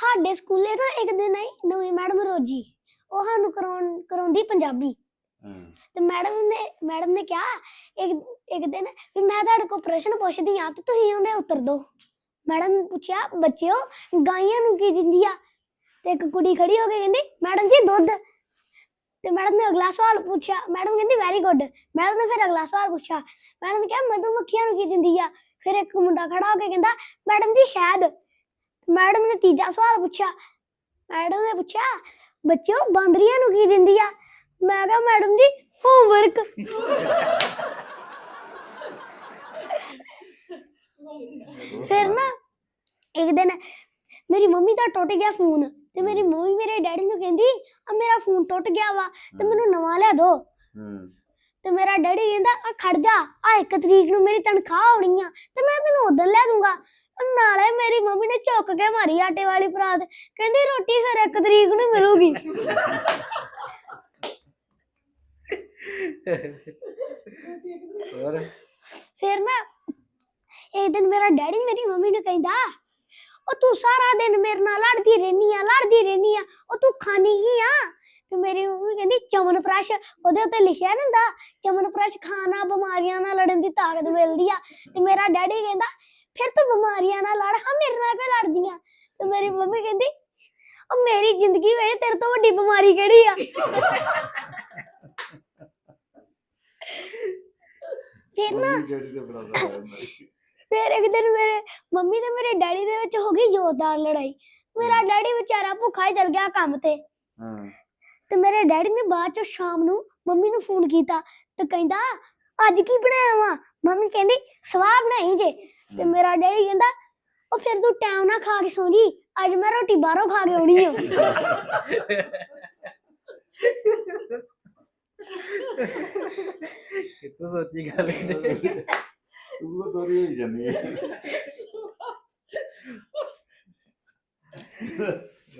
ਸਾਡੇ ਸਕੂਲੇ ਨਾ ਇੱਕ ਦਿਨ ਆਈ ਨਵੀਂ ਮੈਡਮ ਰੋਜੀ। ਉਹ ਸਾਨੂੰ ਕਰਾਉਣ ਕਰਾਉਂਦੀ ਪੰਜਾਬੀ। ਤੇ ਮੈਡਮ ਨੇ ਮੈਡਮ ਨੇ ਕਿਹਾ ਇੱਕ ਇੱਕ ਦਿਨ ਵੀ ਮੈਂ ਤੁਹਾਡੇ ਕੋਲ ਪ੍ਰਸ਼ਨ ਪੁੱਛਦੀ ਆ ਤੇ ਤੁਸੀਂ ਉਹਦੇ ਉੱਤਰ ਦਿਓ। ਮੈਡਮ ਨੇ ਪੁੱਛਿਆ ਬੱਚਿਓ ਗਾਈਆਂ ਨੂੰ ਕੀ ਦਿੰਦੀ ਆ? ਤੇ ਇੱਕ ਕੁੜੀ ਖੜੀ ਹੋ ਕੇ ਕਹਿੰਦੀ ਮੈਡਮ ਜੀ ਦੁੱਧ। ਤੇ ਮੈਡਮ ਨੇ ਅਗਲਾ ਸਵਾਲ ਪੁੱਛਿਆ ਮੈਡਮ ਕਹਿੰਦੀ ਵੈਰੀ ਗੁੱਡ ਮੈਡਮ ਨੇ ਫਿਰ ਅਗਲਾ ਸਵਾਲ ਪੁੱਛਿਆ ਮੈਡਮ ਨੇ ਕਿਹਾ ਮਧੂ ਮੱਖੀਆਂ ਨੂੰ ਕੀ ਦਿੰਦੀ ਆ? ਫਿਰ ਇੱਕ ਮੁੰਡਾ ਖੜਾ ਹੋ ਕੇ ਕਹਿੰਦਾ ਮੈਡਮ ਜੀ ਸ਼ਾਇਦ ਮੈਡਮ ਨੇ ਤੀਜਾ ਸਵਾਲ ਪੁੱਛਿਆ। ਮੈਡਮ ਨੇ ਪੁੱਛਿਆ ਬੱਚਿਓ ਬਾਂਦਰੀਆਂ ਨੂੰ ਕੀ ਦਿੰਦੀ ਆ? ਮੈਂ ਕਿਹਾ ਮੈਡਮ ਜੀ ਹੋਮਵਰਕ ਫਿਰ ਨਾ ਇੱਕ ਦਿਨ ਮੇਰੀ ਮੰਮੀ ਦਾ ਟੁੱਟ ਗਿਆ ਫੋਨ ਤੇ ਮੇਰੀ ਮੰਮੀ ਮੇਰੇ ਡੈਡੀ ਨੂੰ ਕਹਿੰਦੀ ਆ ਮੇਰਾ ਫੋਨ ਟੁੱਟ ਗਿਆ ਵਾ ਤੇ ਮੈਨੂੰ ਨਵਾਂ ਲਿਆ ਦੋ। ਹੂੰ। ਤੇ ਮੇਰਾ ਡੈਡੀ ਕਹਿੰਦਾ ਆ ਖੜ ਜਾ ਆ ਇੱਕ ਤਰੀਕ ਨੂੰ ਮੇਰੀ ਤਨਖਾਹ ਆਉਣੀ ਆ ਤੇ ਮੈਂ ਤੈਨੂੰ ਉਦੋਂ ਲੈ ਦੂੰਗਾ। ਤੇ ਨਾਲੇ ਮੇਰੀ ਮੰਮੀ ਨੇ ਝੁੱਕ ਕੇ ਮਾਰੀ ਆਟੇ ਵਾਲੀ ਪਰਾਤ ਕਹਿੰਦੀ ਰੋਟੀ ਫਿਰ ਇੱਕ ਤਰੀਕ ਨੂੰ ਮਿਲੂਗੀ। ਹੋਰ? ਫਿਰ ਨਾ ਇੱਕ ਦਿਨ ਮੇਰਾ ਡੈਡੀ ਮੇਰੀ ਮੰਮੀ ਨੂੰ ਕਹਿੰਦਾ ਉਹ ਤੂੰ ਸਾਰਾ ਦਿਨ ਮੇਰੇ ਨਾਲ ਲੜਦੀ ਰਹਿਨੀ ਆ ਲੜਦੀ ਰਹਿਨੀ ਆ ਉਹ ਤੂੰ ਖਾਣੀ ਕੀ ਆ ਤੇ ਮੇਰੀ ਮੰਮੀ ਕਹਿੰਦੀ ਚਮਨ ਪ੍ਰਸ਼ ਉਹਦੇ ਉੱਤੇ ਲਿਖਿਆ ਨੀ ਹੁੰਦਾ ਚਮਨ ਪ੍ਰਸ਼ ਖਾਣਾ ਬਿਮਾਰੀਆਂ ਨਾਲ ਲੜਨ ਦੀ ਤਾਕਤ ਮਿਲਦੀ ਆ। ਤੇ ਮੇਰਾ ਡੈਡੀ ਕਹਿੰਦਾ ਫਿਰ ਤੂੰ ਬਿਮਾਰੀਆਂ ਨਾਲ ਲੜ ਹਾਂ ਮੇਰੇ ਨਾਲ ਕਿਉਂ ਲੜਦੀਆਂ? ਤੇ ਮੇਰੀ ਮੰਮੀ ਕਹਿੰਦੀ ਉਹ ਮੇਰੀ ਜ਼ਿੰਦਗੀ ਵਿੱਚ ਤੇਰੇ ਤੋਂ ਵੱਡੀ ਬਿਮਾਰੀ ਕਿਹੜੀ ਆ? ਫਿਰ ਨਾ ਸੀ। ਫਿਰ ਇੱਕ ਦਿਨ ਮੇਰੇ ਮੰਮੀ ਤੇ ਮੇਰੇ ਡੈਡੀ ਦੇ ਵਿੱਚ ਹੋ ਗਈ ਜ਼ੋਰਦਾਰ ਲੜਾਈ। ਮੇਰਾ ਡੈਡੀ ਵਿਚਾਰਾ ਭੁੱਖਾ ਹੀ ਚਲ ਗਿਆ ਕੰਮ ਤੇ। ਹਾਂ। ਤੇ ਮੇਰੇ ਡੈਡੀ ਨੇ ਬਾਅਦ ਚ ਸ਼ਾਮ ਨੂੰ ਮੰਮੀ ਨੂੰ ਫੋਨ ਕੀਤਾ ਤੇ ਕਹਿੰਦਾ ਅੱਜ ਕੀ ਬਣਾਇਆ ਵਾ? ਮੰਮੀ ਕਹਿੰਦੀ ਸਵਾਹ ਬਣਾਈ ਜੇ। ਤੇ ਮੇਰਾ ਡੈਡੀ ਕਹਿੰਦਾ ਉਹ ਫਿਰ ਤੂੰ ਟਾਈਮ ਨਾਲ ਖਾ ਕੇ ਸੌਂ ਜੀ ਅੱਜ ਮੈਂ ਰੋਟੀ ਬਾਹਰੋਂ ਖਾ ਕੇ ਆਉਣੀ ਆ। ਕਿਤੋਂ ਸੋਚੀ ਗੱਲ ਇਹਨੇ। ਤੂੰ ਤਾਂ ਤੋਰੀ ਹੋਈ ਜਾਂਦੀ ਹੈ।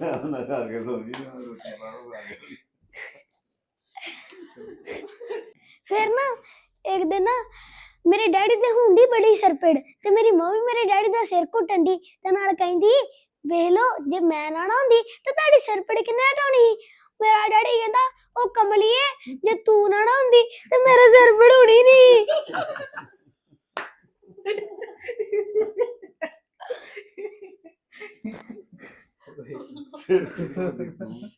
ਨਾ ਖਾ ਕੇ ਸੋ ਜੀ ਨਾ ਰੋਟੀ ਬਾਹਰੋਂ ਖਾ ਕੇ ਫਿਰ ਨਾ, ਇੱਕ ਦਿਨ ਨਾ ਮੇਰੇ ਡੈਡੀ ਤੇ ਹੁੰਦੀ ਬੜੀ ਸਰਪੜ ਤੇ ਮੇਰੀ ਮੰਮੀ ਮੇਰੇ ਡੈਡੀ ਦਾ ਸਿਰ ਘੁੱਟਣ ਦੀ ਤੇ ਨਾਲ ਕਹਿੰਦੀ, ਵੇਖ ਲੋ ਜੇ ਮੈਂ ਨਾ ਨਾ ਹੁੰਦੀ ਤੇ ਤੁਹਾਡੀ ਸਰਪੜ ਕਿੰਨੇ ਹਟਾਉਣੀ ਸੀ?" ਮੇਰਾ ਡੈਡੀ ਕਹਿੰਦਾ, ਉਹ ਕਮਲੀਏ, ਜੇ ਤੂੰ ਨਾ ਨਾ ਹੁੰਦੀ ਤੇ ਮੇਰਾ ਸਿਰ ਪੜਾਉਣੀ ਨਹੀਂ ਫਿਰ ਤੂੰ